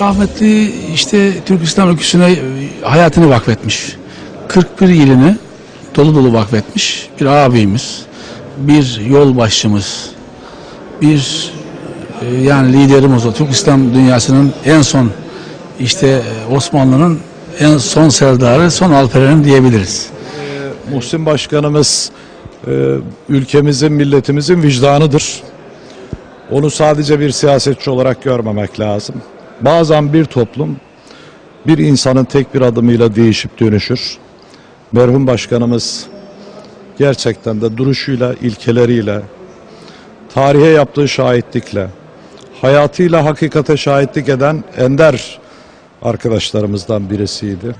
Rahmetli işte Türk İslam ülküsüne e, hayatını vakfetmiş. 41 yılını dolu dolu vakfetmiş bir abimiz, bir yol başçımız, bir e, yani liderimiz o. Türk İslam dünyasının en son işte e, Osmanlı'nın en son serdarı, son alperenim diyebiliriz. Muhsin Başkanımız e, ülkemizin, milletimizin vicdanıdır. Onu sadece bir siyasetçi olarak görmemek lazım. Bazen bir toplum bir insanın tek bir adımıyla değişip dönüşür. Merhum başkanımız gerçekten de duruşuyla, ilkeleriyle, tarihe yaptığı şahitlikle, hayatıyla hakikate şahitlik eden ender arkadaşlarımızdan birisiydi.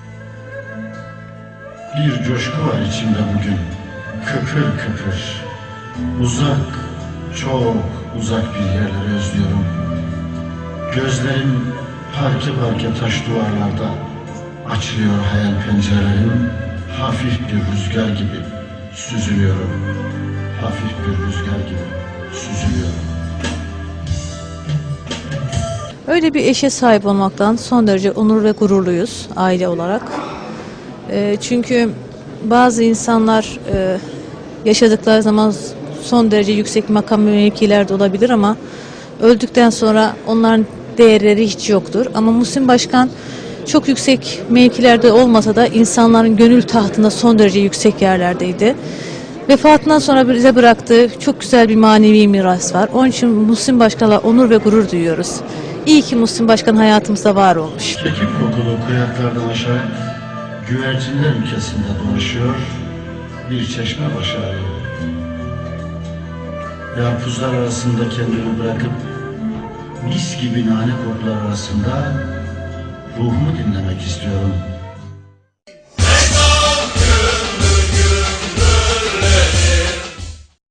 Bir coşku var içimde bugün, köpür köpür. Uzak, çok uzak bir yerleri özlüyorum. Gözlerim parke parke taş duvarlarda. Açılıyor hayal pencerelerim, hafif bir rüzgar gibi süzülüyorum. Hafif bir rüzgar gibi süzülüyorum. Öyle bir eşe sahip olmaktan son derece onur ve gururluyuz aile olarak. Ee, çünkü bazı insanlar e, yaşadıkları zaman son derece yüksek makam ve mevkilerde olabilir ama öldükten sonra onların değerleri hiç yoktur. Ama Muhsin Başkan çok yüksek mevkilerde olmasa da insanların gönül tahtında son derece yüksek yerlerdeydi. Vefatından sonra bize bıraktığı çok güzel bir manevi miras var. Onun için Muhsin Başkan'la onur ve gurur duyuyoruz. İyi ki Muhsin Başkan hayatımızda var olmuş. Kekik kokulu kıyaklardan aşağı güvercinler ülkesinde dolaşıyor bir çeşme başı arıyor. Arasında kendini bırakıp mis gibi nane kokular arasında ruhumu dinlemek istiyorum.